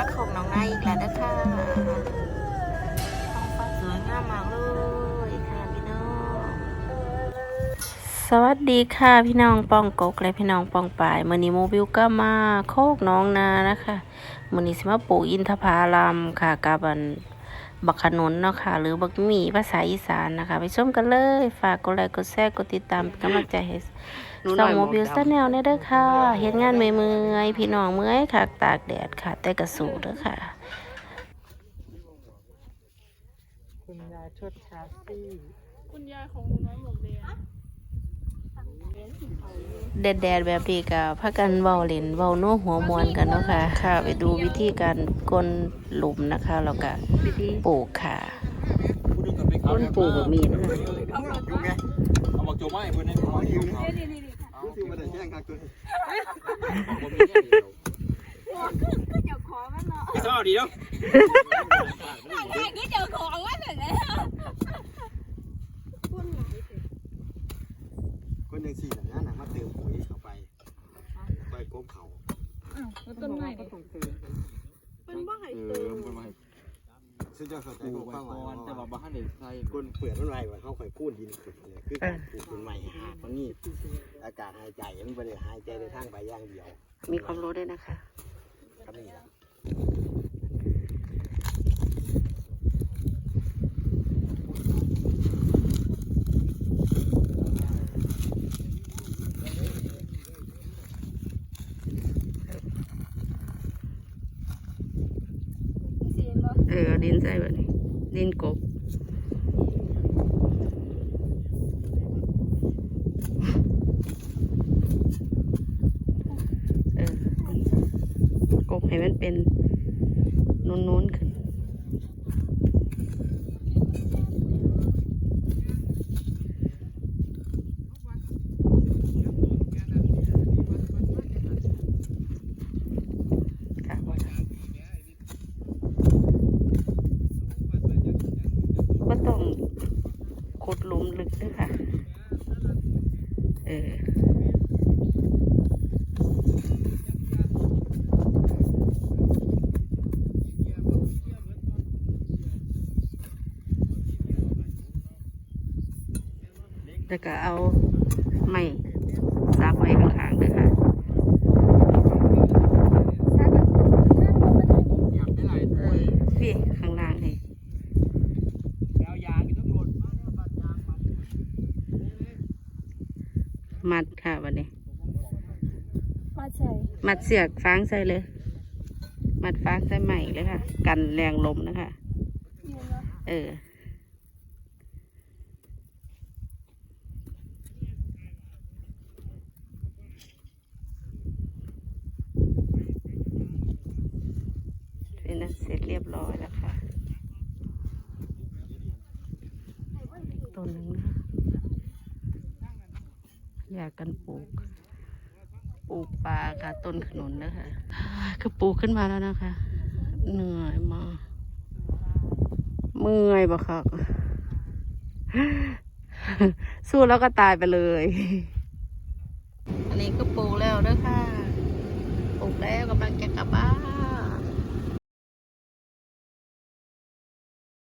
ัดของน้องนายอีกแล้วนะคะท้องฟ้าสวยงามมากเลยค่ะพี่น้อง สวัสดีค่ะพี่น้องปองกกและพี่น้องปองปายมือนี้โมบิลก็มาโคกน้องนานะคะมือนี้สิมาปลูกอินทผลัมค่ะกับอัน บักขนุนเนาะค่ะ หรือบักหมี่ภาษาอีสานนะคะ ไปชมกันเลย ฝากกดไลค์กดแชร์กดติดตามเป็นกำลังใจให้สองโมบิลสแนลเนี่ยเด้อค่ะเฮ็ดงานเมื่อยๆพี่น้องเมื่อยค่ะ ตากแดดค่ะ แต่กระสูเด้อค่ะ คุณยายชดชาซี่คุณยายของหนูน้อยหมวกแดง แดดๆแบบนี้ก็พากันเว้าเล่นเว้าโน้หัวมวนกันเนาะค่ะค่ะ ไปดูวิธีการกลนหลุมนะคะแล้วก็ปลูกค่ะต้นปลูกแบบมีนะเอาบอกโจไม้เพื่อนให้เขาอยู่เขานี่นี่นี่เอาที่มาได้แย่งกันตัวเจ้าของมันเนาะชอบดีเนาะใช่ก็เจ้าของมันเหมือนกันคนยังสี่แบบนั้นนะมาเติมปุ๋ยเข้าไป ไปกบเขาต้นไม้ก็ต้องเติมมันบ่ให้เอเติอมมันมาซึ่งจะเข้าใจปลูพวกกไว้ข้างหลัก่อนงแต่ว่าบ้านเด็กไทยก้นเปลือกมันไรว่าเขาค่อยคูนดินขึ้นเลยคือการปลูกต้นใหม่หากมันนี่อากาศหายใจมันไม่ได้หายใจในทางใบย่างเดียว มีความรู้ด้วยนะคะ ครับนี่ละ เออดินใส่แบบนี้ดินกบเออกบให้มันเป็นนูนๆขึ้น ค่ะว่าต้องขุดห ลึกด้วยค่ะ เออแล้วก็เอาไม้ซักไว้ข้างๆด้วยค่ะ อยากได้ไร เออพี่ข้างล่างนี่ แล้วยางต้องหล่น มัดค่ะวันนี้ มาใช่มัดเสียกฟางใส่เลย มัดฟางใส่ใหม่เลยค่ะ กันแรงลมนะคะ เออ เป็นนั้นเสร็จเรียบร้อยแล้วค่ะอีกต้นหนึ่งนะคะ อยากกันปลูก ปลูกปลาค่ะ ต้นขนุนนะคะก็ปลูกขึ้นมาแล้วนะคะ เหนื่อยมากเมื่อยบ่ค่ะสู้แล้วก็ตายไปเลย อันนี้ก็ปลูกแล้วเด้อค่ะ